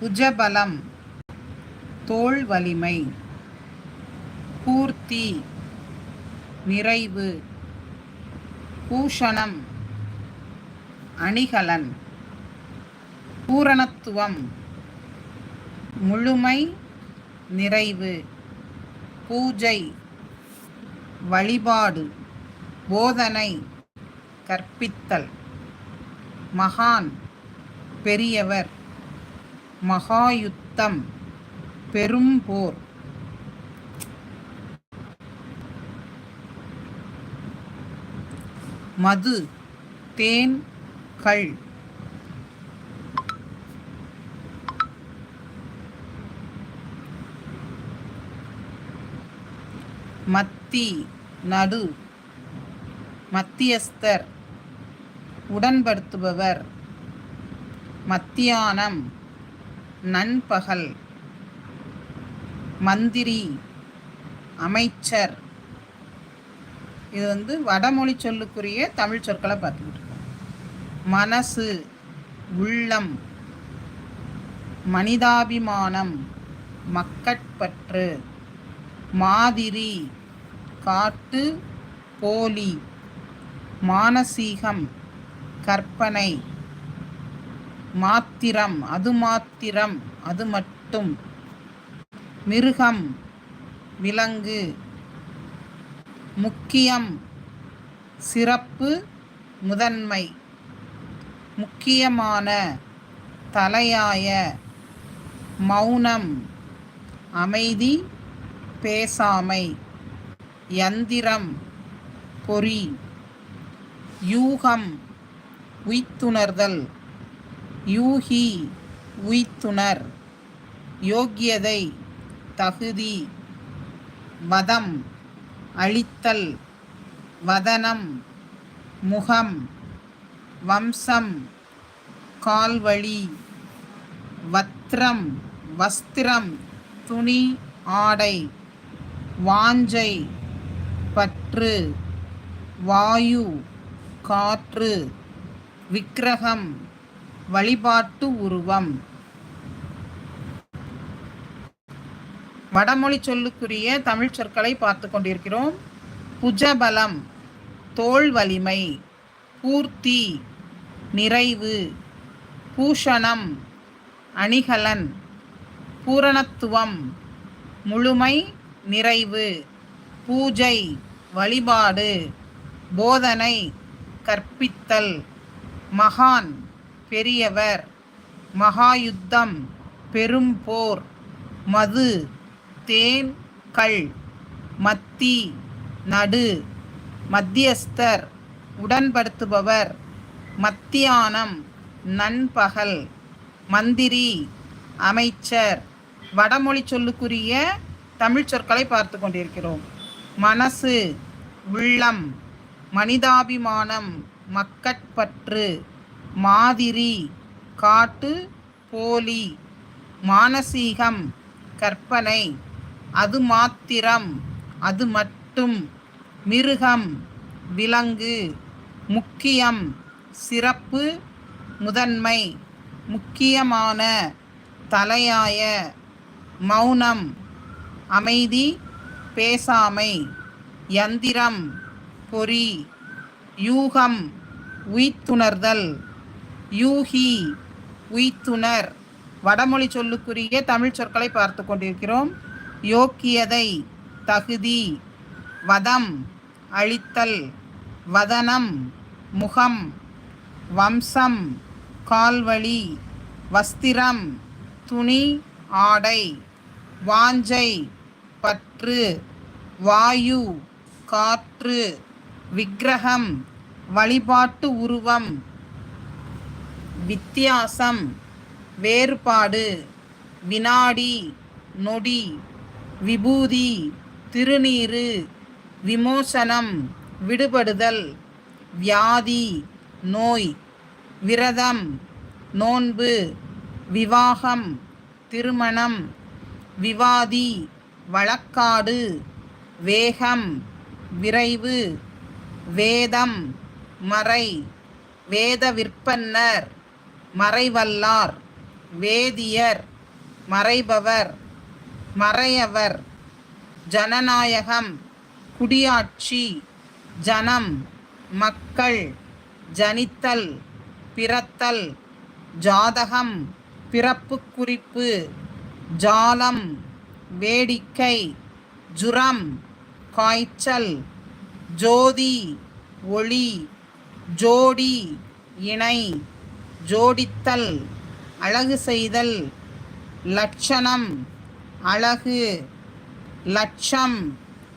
புஜபலம் தோல் வலிமை பூர்த்தி நிறைவு பூஷணம் அணிகலன் பூரணத்துவம் முழுமை நிறைவு பூஜை வழிபாடு போதனை கற்பித்தல் மகான் பெரியவர். மகாயுத்தம். பெரும் போர். மது தேன் கள் மத்தி நடு. மத்தியஸ்தர். உடன்படுத்துபவர். மத்தியானம். நண்பகல். மந்திரி அமைச்சர். இது வந்து வடமொழி சொல்லுக்குரிய தமிழ் சொற்களை பார்த்துக்கிட்டு இருக்கோம். மனசு உள்ளம் மனிதாபிமானம் மக்கட்பற்று மாதிரி காட்டு போலி மானசீகம் கற்பனை. மாத்திரம் அது மாத்திரம் அது மட்டும். மிருகம் விலங்கு முக்கியம் சிறப்பு முதன்மை. முக்கியமான தலையாய மௌனம் அமைதி பேசாமை. யந்திரம் பொறி. யூகம் உய்த்துணர்தல். யூகி உய்த்துணர் யோக்கியதை தகுதி வதம் அழித்தல் வதனம் முகம் வம்சம் கால்வழி வத்திரம் வஸ்திரம் துணி ஆடை வாஞ்சை பற்று வாயு காற்று விக்கிரகம் வழிபாட்டு உருவம். வடமொழி சொல்லுக்குரிய தமிழ் சொற்களை பார்த்து கொண்டிருக்கிறோம். புஜபலம் தோல் வலிமை பூர்த்தி நிறைவு பூஷணம் அணிகலன் பூரணத்துவம் முழுமை நிறைவு பூஜை வழிபாடு போதனை கற்பித்தல் மகான். பெரியவர். மகாயுத்தம் பெரும் போர் மது தேன் கள் மத்தி நடு மத்தியஸ்தர் உடன்படுத்துபவர் மத்தியானம் நண்பகல் மந்திரி அமைச்சர். வடமொழி சொல்லுக்குரிய தமிழ் சொற்களை பார்த்து கொண்டிருக்கிறோம். மனசு உள்ளம் மனிதாபிமானம் மக்கட்பற்று மாதிரி காட்டு போலி மானசீகம் கற்பனை அது மாத்திரம் அது மட்டும் மிருகம் விலங்கு முக்கியம் சிறப்பு முதன்மை முக்கியமான தலையாய மௌனம் அமைதி பேசாமை யந்திரம் பொறி யூகம் உய்த்துணர்தல். யூஹி உய்த்துணர் வடமொழி சொல்லுக்குரிய தமிழ் சொற்களை பார்த்து கொண்டிருக்கிறோம். யோக்கியதை தகுதி வதம் அழித்தல் வதனம் முகம் வம்சம் கால்வழி வஸ்திரம் துணி ஆடை வாஞ்சை பற்று வாயு காற்று விக்கிரகம் வழிபாட்டு உருவம் வித்தியாசம் வேறுபாடு வினாடி நொடி விபூதி திருநீரு விமோசனம் விடுபடுதல் வியாதி நோய் விரதம் நோன்பு விவாகம் திருமணம் விவாதி வழக்காடு வேகம் விரைவு வேதம் மறை வேத விற்பன்னர் மறைவல்லார் வேதியர் மறைபவர் மறையவர் ஜனநாயகம் குடியாட்சி ஜனம் மக்கள் ஜனித்தல் பிறத்தல் ஜாதகம் பிறப்பு குறிப்பு ஜாலம் வேடிக்கை ஜுரம் காய்ச்சல் ஜோதி ஒளி ஜோடி இணை ஜோடித்தல் அழகு செய்தல் லட்சணம் அழகு லட்சம்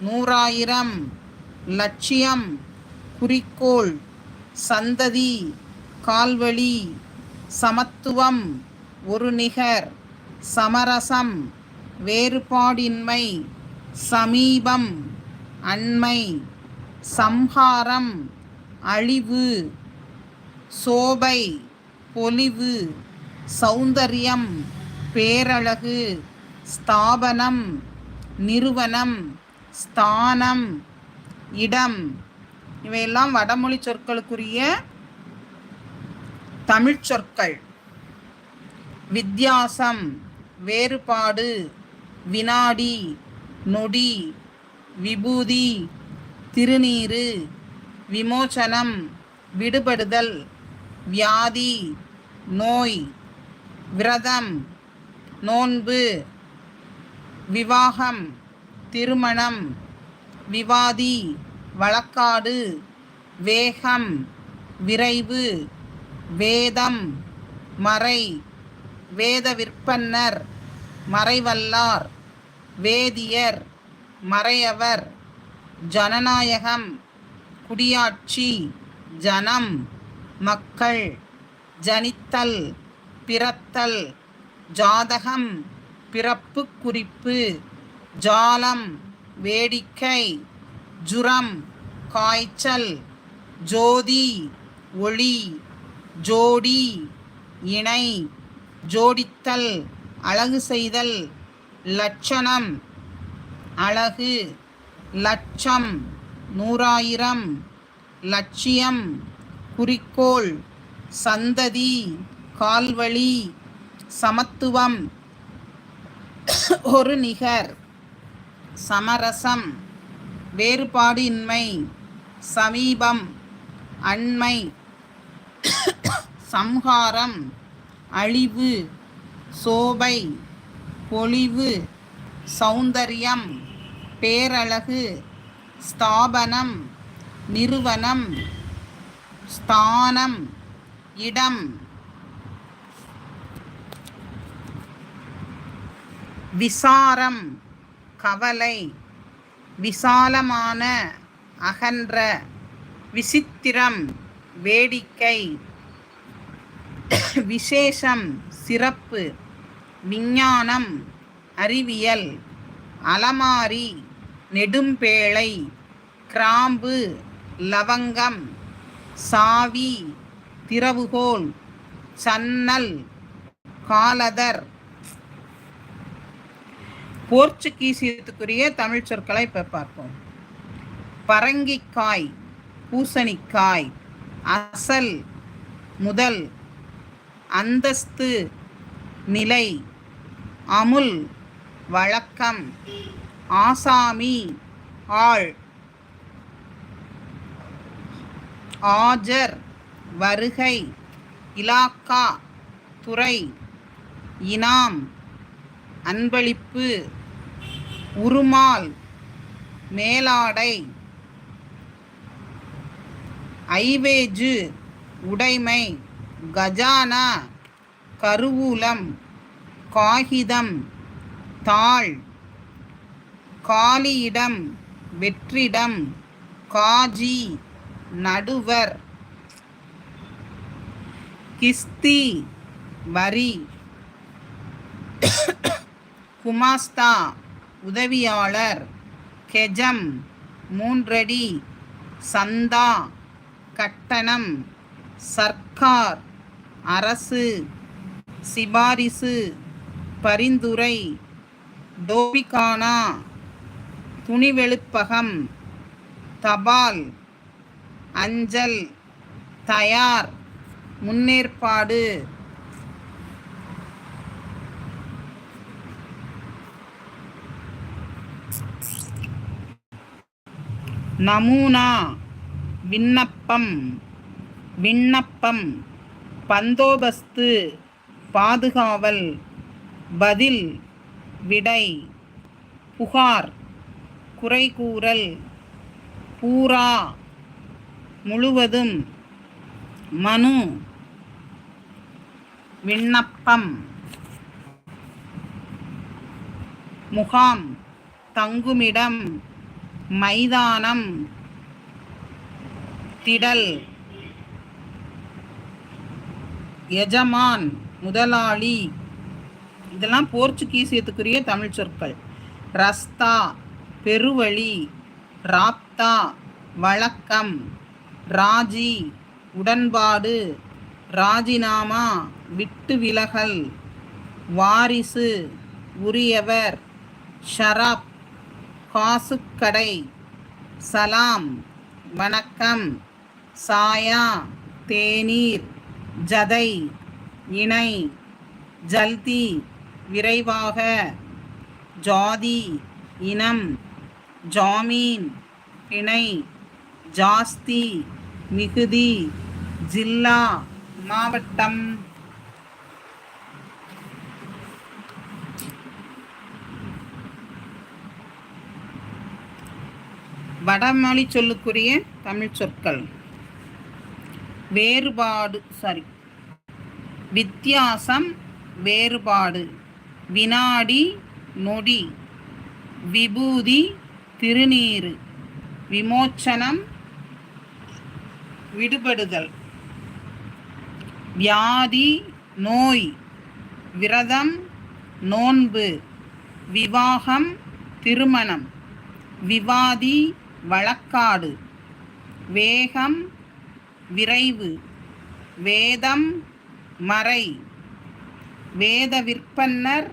நூறாயிரம் லட்சியம் குறிக்கோள் சந்ததி கால்வழி சமத்துவம் ஒரு நிகர் சமரசம் வேறுபாடின்மை சமீபம் அண்மை சம்ஹாரம் அழிவு சோபை பொலிவு சௌந்தரியம் பேரழகு ஸ்தாபனம் நிறுவனம் ஸ்தானம் இடம். இவையெல்லாம் வடமொழி சொற்களுக்குரிய தமிழ்ச் சொற்கள். வித்தியாசம் வேறுபாடு வினாடி நொடி விபூதி திருநீரு விமோச்சனம் விடுபடுதல் வியாதி நோய் விரதம் நோன்பு விவாகம் திருமணம் விவாதி வழக்காடு வேகம் விரைவு வேதம் மறை வேத விற்பன்னர் மறைவல்லார் வேதியர் மறையவர் ஜனநாயகம் குடியாட்சி ஜனம் மக்கள். ஜனித்தல் பிறத்தல் ஜாதகம் பிறப்பு குறிப்பு ஜாலம் வேடிக்கை ஜுரம் காய்ச்சல் ஜோதி ஒளி ஜோடி இணை ஜோடித்தல் அழகு செய்தல் லட்சணம் அழகு லட்சம் நூறாயிரம் லட்சியம் குறிக்கோள். சந்ததி கால்வழி சமத்துவம் ஒரு நிகர் சமரசம் வேறுபாடு இன்மை சமீபம் அண்மை சம்ஹாரம் அழிவு சோபை பொழிவு சௌந்தரியம் பேரழகு ஸ்தாபனம் நிறுவனம் ஸ்தானம் இடம். விசாரம் கவலை விசாலமான அகன்ற விசித்திரம் வேடிக்கை விசேஷம் சிறப்பு விஞ்ஞானம் அறிவியல் அலமாரி நெடும்பேழை கிராம்பு லவங்கம் சாவி திறவுகோல் சன்னல் காலதர். போர்ச்சுகீசியத்துக்குரிய தமிழ் சொற்களை இப்போ பார்ப்போம். பரங்கிக்காய் பூசணிக்காய் அசல் முதல் அந்தஸ்து நிலை அமுல் வழக்கம் ஆசாமி ஆள். ஆஜர். வருகை இலாக்கா துறை இனாம் அன்பளிப்பு உருமால் மேலாடை ஐவேஜு உடைமை கஜானா கருவூலம் காகிதம் தாள் காலியிடம் வெற்றிடம் காஜி நடுவர். கிஸ்தி வரி குமாஸ்தா உதவியாளர் கெஜம் மூன்றடி சந்தா கட்டணம் சர்க்கார் அரசு சிபாரிசு பரிந்துரை டோபிகானா துணிவெளுப்பகம் தபால் அஞ்சல் தயார் முன்னேற்பாடு. நமூனா விண்ணப்பம் விண்ணப்பம் பந்தோபஸ்து பாதுகாவல் பதில் விடை புகார் குறைகூறல் பூரா முழுவதும் மனு விண்ணப்பம். முகாம். தங்குமிடம். மைதானம். திடல். எஜமான். முதலாளி. இதெல்லாம் போர்ச்சுகீசியத்துக்குரிய தமிழ் சொற்கள். ரஸ்தா. பெருவழி. ராப்தா. வழக்கம். ராஜி. உடன்பாடு. ராஜினாமா. விட்டு விலகல். வாரிசு உரியவர். ஷராப். காசுக்கடை. சலாம். வணக்கம். சாயா. தேநீர். ஜதை. இணை. ஜல்தி. விரைவாக. ஜாதி. இனம். ஜாமீன். பிணை ஜாஸ்தி. மிகுதி. ஜில்லா. மாவட்டம். வடமொழி சொல்லுக்குரிய தமிழ் சொற்கள். வேறுபாடு சாரி வித்தியாசம் வேறுபாடு. வினாடி நொடி. விபூதி திருநீறு. விமோச்சனம் விடுபடுதல். வியாதி நோய். விரதம் நோன்பு. விவாகம் திருமணம். விவாதி வழக்காடு. வேகம் விரைவு. வேதம் மறை. வேத விற்பன்னர்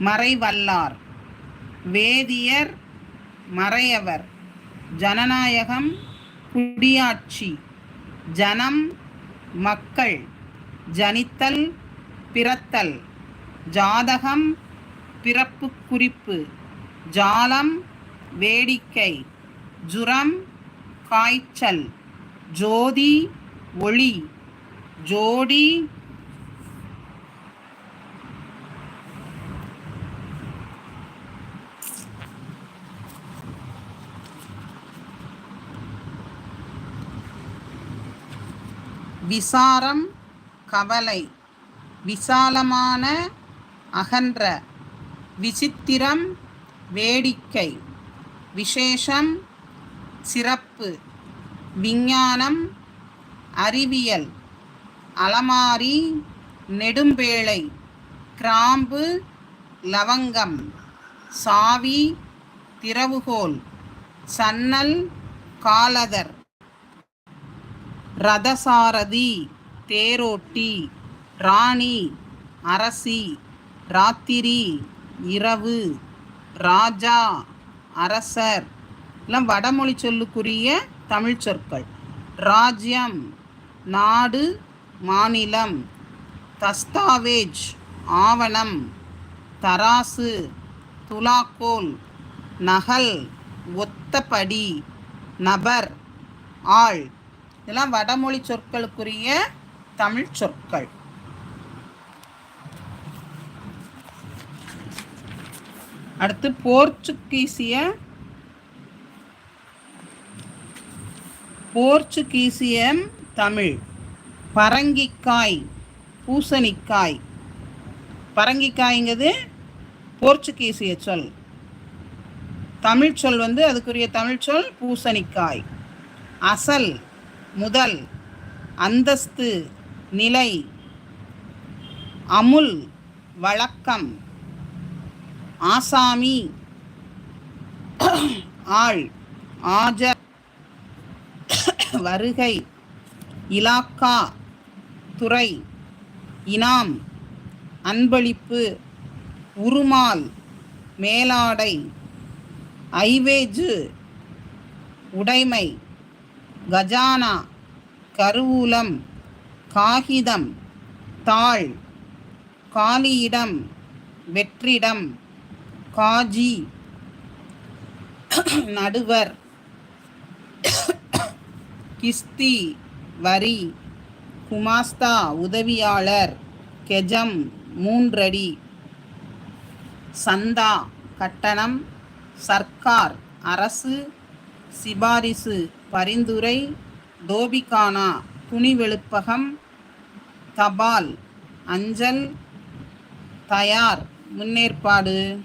மறைவல்லார். வேதியர் மறையவர். ஜனநாயகம் குடியாட்சி. ஜனம் மக்கள். ஜனித்தல் பிறத்தல். ஜாதகம் பிறப்பு குறிப்பு. ஜாலம் வேடிக்கை ஜுரம் காய்ச்சல் ஜோதி ஒளி ஜோடி. விசாரம் கவலை விசாலமான அகன்ற விசித்திரம் வேடிக்கை. விசேஷம் சிறப்பு விஞ்ஞானம் அறிவியல் அலமாரி நெடும்பேழை கிராம்பு லவங்கம் சாவி திறவுகோல் சன்னல் காலதர் ரதசாரதி தேரோட்டி ராணி அரசி ராத்திரி இரவு ராஜா அரசர். எல்லாம் வடமொழி சொல்லுக்குரிய தமிழ் சொற்கள். ராஜ்யம் நாடு மாநிலம். தஸ்தாவேஜ் ஆவணம். தராசு துலாக்கோல். நகல் ஒத்தபடி. நபர் ஆள். இதெல்லாம் வடமொழி சொற்களுக்குரிய தமிழ் சொற்கள். அடுத்து போர்ச்சுகீசிய போர்ச்சுகீசியம் தமிழ். பரங்கிக்காய் பூசணிக்காய். பரங்கிக்காய்ங்கிறது போர்ச்சுகீசிய சொல். தமிழ் சொல் வந்து அதுக்குரிய தமிழ் சொல் பூசணிக்காய். அசல் முதல் அந்தஸ்து நிலை அமுல் வழக்கம். ஆசாமி. ஆள் ஆஜ வருகை இலாக்கா துறை இனாம் அன்பளிப்பு உருமால் மேலாடை ஐவேஜு உடைமை கஜானா கருவூலம் காகிதம் தாள் காலியிடம் வெற்றிடம் காஜி. நடுவர். கிஸ்தி. வரி. குமாஸ்தா. உதவியாளர். கெஜம். மூன்றடி. சந்தா. கட்டணம். சர்க்கார். அரசு. சிபாரிசு. பரிந்துரை. தோபிகானா. துணி வெளுப்பகம். தபால். அஞ்சல். தயார். முன்னேற்பாடு.